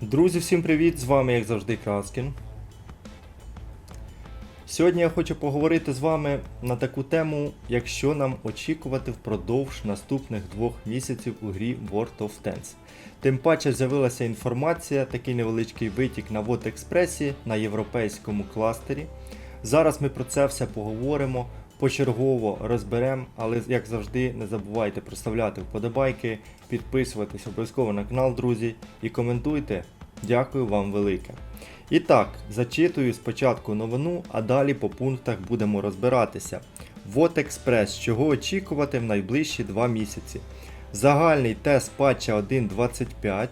Друзі, всім привіт! З вами, як завжди, Краскін. Сьогодні я хочу поговорити з вами на таку тему, якщо нам очікувати впродовж наступних двох місяців у грі World of Tanks. Тим паче з'явилася інформація, такий невеличкий витік на WotExpress на європейському кластері. Зараз ми про це все поговоримо, почергово розберемо, але як завжди, не забувайте проставляти вподобайки, підписуватись обов'язково на канал, друзі, і коментуйте. Дякую вам велике. І так, зачитую спочатку новину, а далі по пунктах будемо розбиратися. Вот Експрес, чого очікувати в найближчі 2 місяці. Загальний тест патча 1.25,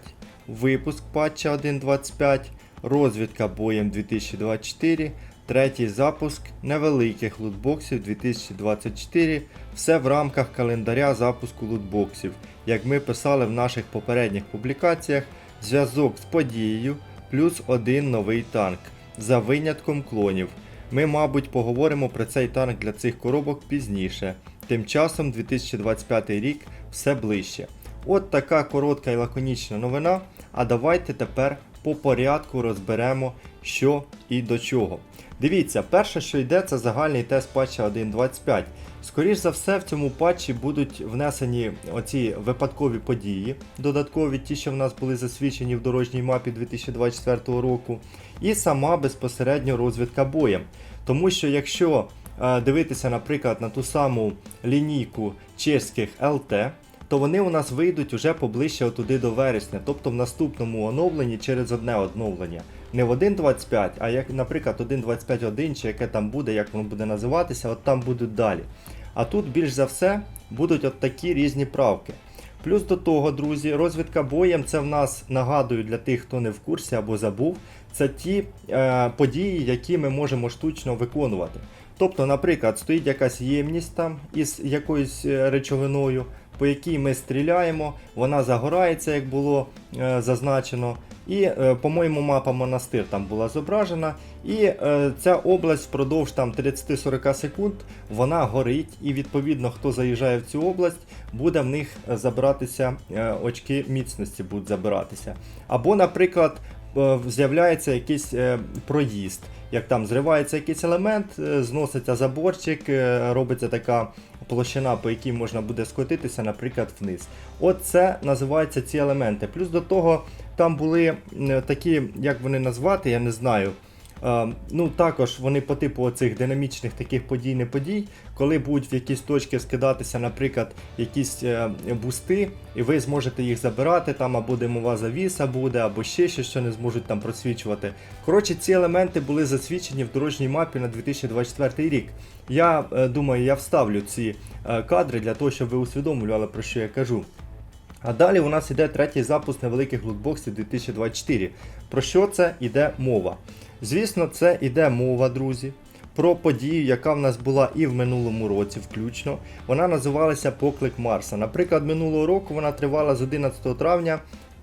випуск патча 1.25, розвідка боєм 2024, третій запуск невеликих лутбоксів 2024, все в рамках календаря запуску лутбоксів, як ми писали в наших попередніх публікаціях, зв'язок з подією плюс один новий танк за винятком клонів. Ми, мабуть, поговоримо про цей танк для цих коробок пізніше. Тим часом 2025 рік все ближче. От така коротка і лаконічна новина. А давайте тепер по порядку розберемо, що і до чого. Дивіться, перше, що йде, це загальний тест патча 1.25. Скоріш за все, в цьому патчі будуть внесені оці випадкові події, додаткові, ті, що в нас були засвідчені в дорожній мапі 2024 року, і сама безпосередньо розвідка боєм. Тому що якщо е, дивитися, наприклад, на ту саму лінійку чеських ЛТ, то вони у нас вийдуть уже поближче туди до вересня, тобто в наступному оновленні через одне оновлення. Не в 1.25, а як, наприклад, 1.25.1 чи яке там буде, як воно буде називатися, от там будуть далі. А тут більш за все будуть от такі різні правки. Плюс до того, друзі, розвідка боєм це в нас нагадую для тих, хто не в курсі або забув. Це ті е, події, які ми можемо штучно виконувати. Тобто, наприклад, стоїть якась ємність там із якоюсь е, речовиною, по якій ми стріляємо, вона загорається, як було е, зазначено. І, е, по-моєму, мапа монастир там була зображена. І е, ця область впродовж там 30-40 секунд вона горить, і відповідно, хто заїжджає в цю область, буде в них забиратися е, очки міцності будуть забиратися. Або, наприклад, е, з'являється якийсь е, проїзд. Як там зривається якийсь елемент, е, зноситься заборчик, е, робиться така площина, по якій можна буде скотитися, наприклад, вниз. От це називаються ці елементи. Плюс до того там були такі, як вони назвати, я не знаю. Е, Ну, також вони по типу оцих динамічних таких подій не подій, коли будуть в якісь точки скидатися, наприклад, якісь е, бусти, і ви зможете їх забирати, там або димова завіса буде, або ще щось, що не зможуть там просвічувати. Коротше, ці елементи були засвідчені в дорожній мапі на 2024 рік. Я е, думаю, я вставлю ці кадри для того, щоб ви усвідомлювали, про що я кажу. А далі у нас іде третій запуск невеликих лутбоксів 2024. Про що це йде мова? Звісно, це йде мова, друзі, про подію, яка в нас була і в минулому році, включно. Вона називалася Поклик Марса. Наприклад, минулого року вона тривала з 11 травня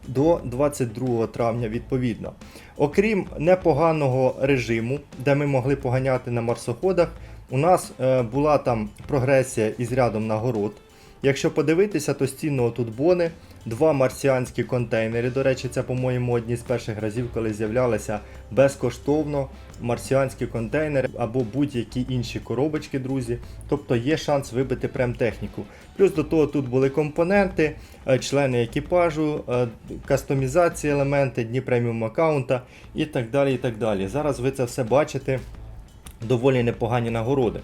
до 22 травня, відповідно. Окрім непоганого режиму, де ми могли поганяти на марсоходах, у нас е, була там прогресія із рядом нагород. Якщо подивитися, то стінно тут бони, два марсіанські контейнери. До речі, це, по-моєму, одні з перших разів, коли з'являлися безкоштовно марсіанські контейнери або будь-які інші коробочки, друзі. Тобто є шанс вибити прем-техніку. Плюс до того тут були компоненти, е, члени екіпажу, е, кастомізації елементи, дні преміум аккаунта і так далі. і так далі. Зараз ви це все бачите доволі непогані нагороди.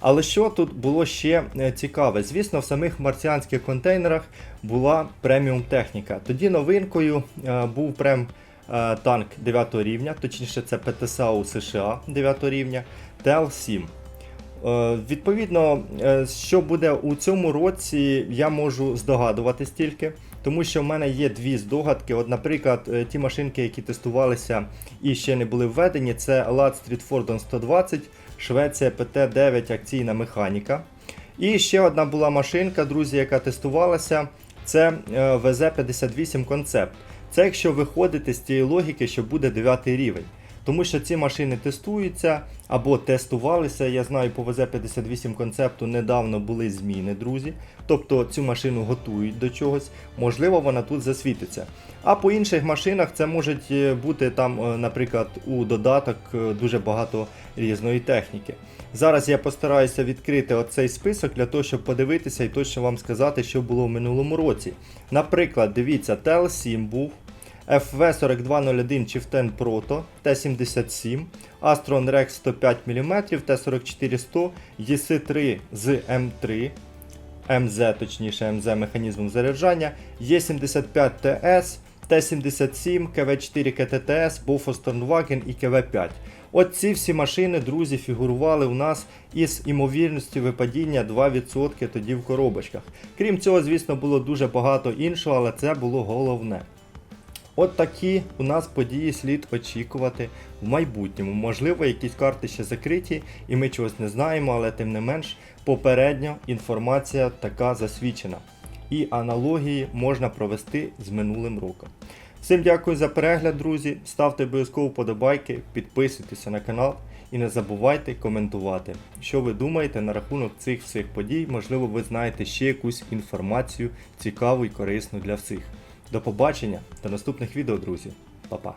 Але що тут було ще е, цікаве? Звісно, в самих марсіанських контейнерах була преміум техніка. Тоді новинкою е, був прем е, танк 9 рівня, точніше це ПТСАУ США 9 рівня, ТЛ-7. Е, Відповідно, що буде у цьому році, я можу здогадуватись тільки, тому що в мене є дві здогадки. От, наприклад, е, ті машинки, які тестувалися і ще не були введені, це Lad Streetfordon 120, Швеція ПТ-9 акційна механіка. І ще одна була машинка, друзі, яка тестувалася. Це е, ВЗ-58 концепт. Це якщо виходити з тієї логіки, що буде 9 рівень. Тому що ці машини тестуються або тестувалися. Я знаю, по ВЗ-58 концепту недавно були зміни, друзі. Тобто цю машину готують до чогось, можливо, вона тут засвітиться. А по інших машинах це може бути там, е, наприклад, у додаток е, дуже багато різної техніки. Зараз я постараюся відкрити оцей список для того, щоб подивитися і точно вам сказати, що було в минулому році. Наприклад, дивіться, TL7 був. FV4201 Chieftain Proto T77, Astron Rex 105 мм, T44100, EC3 з M3, MZ, точніше MZ механізмом заряджання, E75TS, T77, KV4 KTTS, Bofors Tornwagen і KV5. От ці всі машини, друзі, фігурували у нас із імовірністю випадіння 2% тоді в коробочках. Крім цього, звісно, було дуже багато іншого, але це було головне. От такі у нас події слід очікувати в майбутньому. Можливо, якісь карти ще закриті, і ми чогось не знаємо, але тим не менш, попередньо інформація така засвідчена. І аналогії можна провести з минулим роком. Всім дякую за перегляд, друзі. Ставте обов'язково вподобайки, підписуйтеся на канал і не забувайте коментувати, що ви думаєте на рахунок цих всіх подій. Можливо, ви знаєте ще якусь інформацію цікаву і корисну для всіх. До побачення, до наступних відео, друзі. Па-па.